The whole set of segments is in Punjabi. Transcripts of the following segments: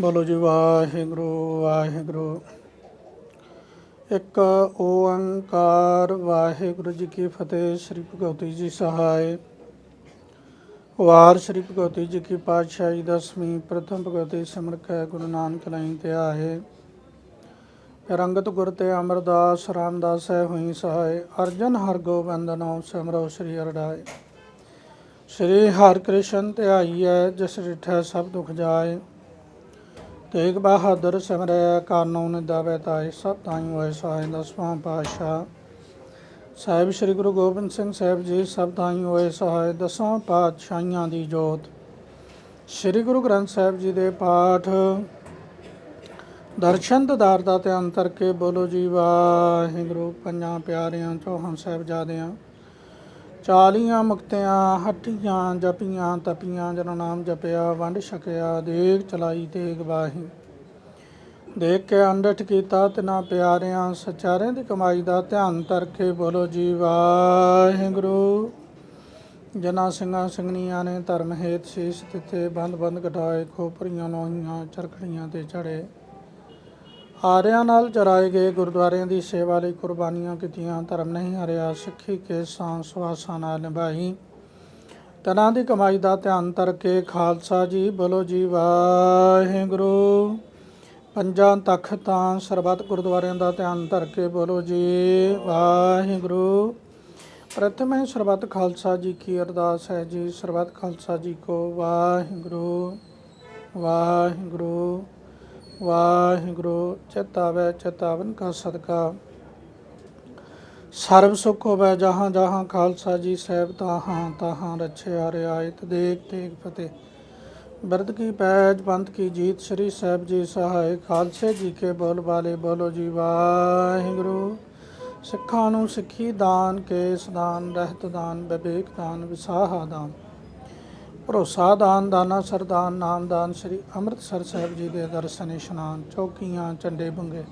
ਬੋਲੋ ਜੀ, ਵਾਹਿਗੁਰੂ ਵਾਹਿਗੁਰੂ। ਇੱਕ ਓੰਕਾਰ, ਵਾਹਿਗੁਰੂ ਜੀ ਕੀ ਫਤਿਹ, ਸ੍ਰੀ ਭਗਵਤੀ ਜੀ ਸਹਾਇ। ਵਾਰ ਸ੍ਰੀ ਭਗਵਤੀ ਜੀ ਕੀ ਪਾਤਸ਼ਾਹੀ ਦਸਵੀਂ ਪ੍ਰਥਮ ਭਗਵਤੀ ਸਿਮਰ ਕੈ ਗੁਰੂ ਨਾਨਕ ਲਈ ਤੇ ਆਏ। ਰੰਗਤ ਗੁਰ ਤੇ ਅਮਰਦਾਸ, ਰਾਮਦਾਸ ਹੈ ਹੋਈ ਸਹਾਇ। ਅਰਜਨ ਹਰ ਗੋਬਿੰਦ ਨਾਮ ਸਿਮਰੋ ਸ੍ਰੀ ਅਰੜਾਏ। ਸ੍ਰੀ ਹਰਿ ਕ੍ਰਿਸ਼ਨ ਧਿਆਈਐ ਜਿਸ ਰਿਠੈ ਸਭ ਦੁਖ ਜਾਏ। ਤੇਗ ਬਹਾਦਰ ਸਿਮਰਿਆ, ਕਾਨੂੰਨ ਦਾਵੇ ਤਾਈ ਸਭ ਤਾਈ ਹੋਏ ਸਹਾਇ ਦਸਵਾਂ ਪਾਤਸ਼ਾਹ। ਸਾਹਿਬ ਸ੍ਰੀ ਗੁਰੂ ਗੋਬਿੰਦ ਸਿੰਘ ਸਾਹਿਬ ਜੀ, ਸਭ ਤਾਈ ਹੋਏ ਸਹਾਇ ਦਸਾਂ ਪਾਤਸ਼ਾਹੀਆਂ ਦੀ ਜੋਤ। ਸ੍ਰੀ ਗੁਰੂ ਗ੍ਰੰਥ ਸਾਹਿਬ ਜੀ ਦੇ ਪਾਠ, ਦਰਸ਼ਨ ਦਦਾਰ ਦਾ ਤੇ ਅੰਤਰ ਕੇ ਬੋਲੋ ਜੀ, ਵਾਹਿਗੁਰੂ, ਪੰਜਾਂ ਪਿਆਰਿਆਂ, ਚੌਹਾਂ ਸਾਹਿਬਜ਼ਾਦਿਆਂ। ਚਾਲੀਆਂ ਮੁਕਤਿਆਂ, ਹੱਟੀਆਂ ਜਪੀਆਂ, ਤਪੀਆਂ ਜਨ ਨਾਮ ਜਪਿਆ, ਵੰਡ ਛਕਿਆ ਦੇਖ ਚਲਾਈ ਤੇ ਬਾਹੀ ਦੇਖ ਕੇ ਅੰਡਠ ਕੀਤਾ ਤਿਨਾ ਪਿਆਰਿਆਂ, ਸਚਾਰਿਆਂ ਦੀ ਕਮਾਈ ਦਾ ਧਿਆਨ ਧਰ ਕੇ ਬੋਲੋ ਜੀ ਵਾਹਿਗੁਰੂ। ਜਨਾ ਸਿੰਘਾਂ ਸਿੰਘਣੀਆਂ ਨੇ ਧਰਮ ਹੇਤ ਸੀਸ ਤਿੱਥੇ ਬੰਦ ਬੰਦ ਘਟਾਏ ਖੋਪਰੀਆਂ ਨੋਹੀਆਂ, ਚਰਖੜੀਆਂ ਤੇ ਚੜੇ। ਆਰਿਆਂ ਨਾਲ ਚਰਾਏ ਗਏ ਗੁਰਦੁਆਰਿਆਂ ਦੀ ਸੇਵਾ ਲਈ ਕੁਰਬਾਨੀਆਂ ਕੀਤੀਆਂ, ਧਰਮ ਨਹੀਂ ਹਰਿਆ, ਸਿੱਖੀ ਕੇ ਸਾਂ ਸਵਾਸਾਂ ਨਾਲ ਨਿਭਾਈ। ਤਨਾਂ ਦੀ ਕਮਾਈ ਦਾ ਧਿਆਨ ਧਰ ਕੇ ਖਾਲਸਾ ਜੀ ਬੋਲੋ ਜੀ ਵਾਹਿਗੁਰੂ। ਪੰਜਾਂ ਤਖਤਾਂ ਸਰਬੱਤ ਗੁਰਦੁਆਰਿਆਂ ਦਾ ਧਿਆਨ ਧਰ ਕੇ ਬੋਲੋ ਜੀ ਵਾਹਿਗੁਰੂ। ਪ੍ਰਥਮ ਹੈ ਸਰਬੱਤ ਖਾਲਸਾ ਜੀ ਕੀ ਅਰਦਾਸ ਹੈ ਜੀ, ਸਰਬੱਤ ਖਾਲਸਾ ਜੀ ਕੋ ਵਾਹਿਗੁਰੂ ਵਾਹਿਗੁਰੂ। ਵਾਹਿਗੁਰੂ, ਚਿਤਾਵੇ, ਚਿਤਾਵਨ ਕਾ ਸਦਕਾ। ਸਰਬ ਸੁਖ ਹੋਵੇ ਜਹਾਂ ਜਹਾਂ ਖਾਲਸਾ ਜੀ ਸਾਹਿਬ, ਤਾਹਾਂ ਤਾਹਾਂ ਰਛਿਆ ਰਿਆਇਤ ਦੇਖ ਦੇਖ ਫਤਿਹ। ਬਰਦ ਕੀ ਪੈਜ, ਪੰਥ ਕੀ ਜੀਤ, ਸ੍ਰੀ ਸਾਹਿਬ ਜੀ ਸਹਾਇ। ਖਾਲਸੇ ਜੀ ਕੇ ਬੋਲ ਬਾਲੇ, ਬੋਲੋ ਜੀ ਵਾਹਿਗੁਰੂ। ਸਿੱਖਾਂ ਨੂੰ ਸਿੱਖੀ ਦਾਨ, ਕੇਸ ਦਾਨ, ਰਹਿਤ ਦਾਨ, ਵਿਵੇਕ ਦਾਨ, ਵਿਸਾਹਾ ਦਾਨ। ਭਰੋਸਾ ਦਾਨ ਦਾਨਾ ਸਰਦਾਨ ਨਾਮਦਾਨ ਸ੍ਰੀ ਅੰਮ੍ਰਿਤਸਰ ਸਾਹਿਬ ਜੀ ਦੇ ਦਰਸ਼ਨ ਇਸ਼ਨਾਨ, ਚੌਕੀਆਂ, ਝੰਡੇ ਬੰਗੇ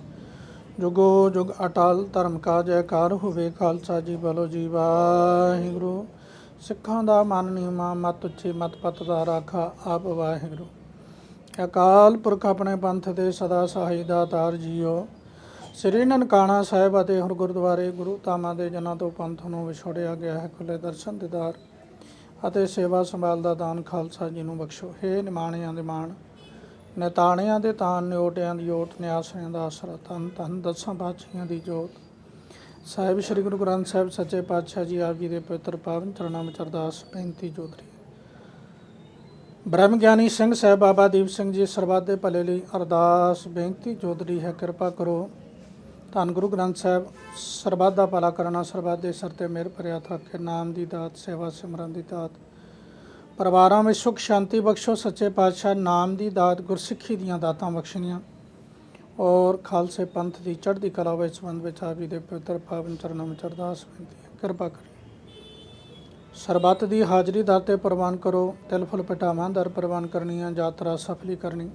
ਜੁਗੋ ਜੁਗ ਅਟਲ ਧਰਮ ਕਾ ਜੈਕਾਰ ਹੋਵੇ, ਖਾਲਸਾ ਜੀ ਬਲੋ ਜੀ ਵਾਹਿਗੁਰੂ। ਸਿੱਖਾਂ ਦਾ ਮਨ ਨੀਮਾ ਮਤ ਉੱਚੀ, ਮਤ ਪਤ ਦਾ ਰਾਖਾ ਆਪ ਵਾਹਿਗੁਰੂ। ਅਕਾਲ ਪੁਰਖ ਆਪਣੇ ਪੰਥ ਦੇ ਸਦਾ ਸਹਾਈ ਦਾਤਾਰ ਜੀਓ। ਸ੍ਰੀ ਨਨਕਾਣਾ ਸਾਹਿਬ ਅਤੇ ਹੋਰ ਗੁਰਦੁਆਰੇ ਗੁਰੂ ਧਾਮਾਂ ਦੇ ਜਨਾਂ ਤੋਂ ਪੰਥ ਨੂੰ ਵਿਛੋੜਿਆ ਗਿਆ ਹੈ ਖੁੱਲੇ ਦਰਸ਼ਨ ਦਿਦਾਰ। ਅਤੇ ਸੇਵਾ ਸੰਭਾਲ ਦਾ ਦਾਨ ਖਾਲਸਾ ਜੀ ਨੂੰ ਬਖਸ਼ੋ। ਹੇ ਨਿਮਾਣਿਆਂ ਦੇ ਮਾਣ, ਨਿਤਾਣਿਆਂ ਦੇ ਤਾਨ ਨਿਓਟਿਆਂ ਦੀ ਓਟ, ਨਿਆਸਰਿਆਂ ਦਾ ਆਸਰਾ ਤਨ ਤਨ ਦਸਾਂ ਪਾਤਸ਼ਾਹੀਆਂ ਦੀ ਜੋਤ। ਸਾਹਿਬ ਸ੍ਰੀ ਗੁਰੂ ਗ੍ਰੰਥ ਸਾਹਿਬ ਸੱਚੇ ਪਾਤਸ਼ਾਹ ਜੀ ਆਪ ਜੀ ਦੇ ਪਵਿੱਤਰ ਪਾਵਨ ਚਰਨਾਂ ਵਿੱਚ ਅਰਦਾਸ, ਬੇਨਤੀ ਜੋਦਰੀ ਬ੍ਰਹਮ ਗਿਆਨੀ ਸਿੰਘ ਸਾਹਿਬ ਬਾਬਾ ਦੀਪ ਸਿੰਘ ਜੀ ਸਰਬੱਤ ਦੇ ਭਲੇ ਲਈ ਅਰਦਾਸ, ਬੇਨਤੀ ਜੋਦਰੀ ਹੈ, ਕਿਰਪਾ ਕਰੋ। ਧੰਨ ਗੁਰੂ ਗ੍ਰੰਥ ਸਾਹਿਬ, ਸਰਬੱਤ ਦਾ ਭਲਾ ਕਰਨਾ, ਸਰਬੱਤ ਦੇ ਸਰ ਤੇ ਮਿਹਰ ਭਰਿਆ ਹੱਥ ਨਾਮ ਦੀ ਦਾਤ, ਸੇਵਾ ਸਿਮਰਨ ਦੀ ਦਾਤ। ਪਰਿਵਾਰਾਂ ਵਿੱਚ ਸੁਖ, ਸ਼ਾਂਤੀ ਬਖਸ਼ੋ, ਸੱਚੇ ਪਾਤਸ਼ਾਹ ਨਾਮ ਦੀ ਦਾਤ, ਗੁਰਸਿੱਖੀ ਦੀਆਂ ਦਾਤਾਂ ਬਖਸ਼ਣੀਆਂ। ਔਰ ਖਾਲਸੇ ਪੰਥ ਦੀ ਚੜ੍ਹਦੀ ਕਲਾ ਵਿੱਚ ਸੰਬੰਧ ਵਿੱਚ ਆਪ ਜੀ ਦੇ ਪਵਿੱਤਰ ਪਾਵਨ ਚਰਨਾਂ ਵਿੱਚ ਅਰਦਾਸ ਬੇਨਤੀ ਹੈ, ਕਿਰਪਾ ਕਰੀ ਸਰਬੱਤ ਦੀ ਹਾਜ਼ਰੀ ਦਰ ਤੇ ਪ੍ਰਵਾਨ ਕਰੋ, ਤਿਲ ਫੁੱਲ ਪਟਾਵਾਂ ਦਰ ਪ੍ਰਵਾਨ ਕਰਨੀਆਂ, ਯਾਤਰਾ ਸਫਲੀ ਕਰਨੀ।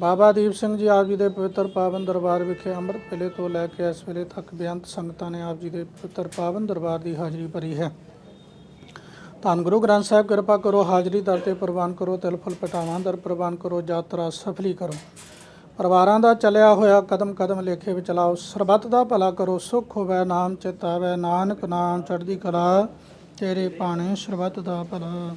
ਬਾਬਾ ਦੀਪ ਸਿੰਘ ਜੀ ਆਪ ਜੀ ਦੇ ਪਵਿੱਤਰ ਪਾਵਨ ਦਰਬਾਰ ਵਿਖੇ ਅੰਮ੍ਰਿਤ ਵੇਲੇ ਤੋਂ ਲੈ ਕੇ ਇਸ ਵੇਲੇ ਤੱਕ ਬੇਅੰਤ ਸੰਗਤਾਂ ਨੇ ਆਪ ਜੀ ਦੇ ਪਵਿੱਤਰ ਪਾਵਨ ਦਰਬਾਰ ਦੀ ਹਾਜ਼ਰੀ ਭਰੀ ਹੈ। ਧੰਨ ਗੁਰੂ ਗ੍ਰੰਥ ਸਾਹਿਬ, ਕਿਰਪਾ ਕਰੋ, ਹਾਜ਼ਰੀ ਦਰ ਤੇ ਪ੍ਰਵਾਨ ਕਰੋ, ਤਿਲ ਫੁੱਲ ਪਟਾਵਾਂ ਦਰ ਪ੍ਰਵਾਨ ਕਰੋ, ਯਾਤਰਾ ਸਫਲੀ ਕਰੋ। ਪਰਿਵਾਰਾਂ ਦਾ ਚੱਲਿਆ ਹੋਇਆ ਕਦਮ ਕਦਮ ਲੇਖੇ ਵਿੱਚ ਲਾਓ, ਸਰਬੱਤ ਦਾ ਭਲਾ ਕਰੋ, ਸੁਖ ਹੋਵੇ, ਨਾਮ ਚਿਤਾਵੇ ਨਾਨਕ ਨਾਮ ਚੜ੍ਹਦੀ ਕਲਾ, ਤੇਰੇ ਪਾਣੇ ਸਰਬੱਤ ਦਾ ਭਲਾ।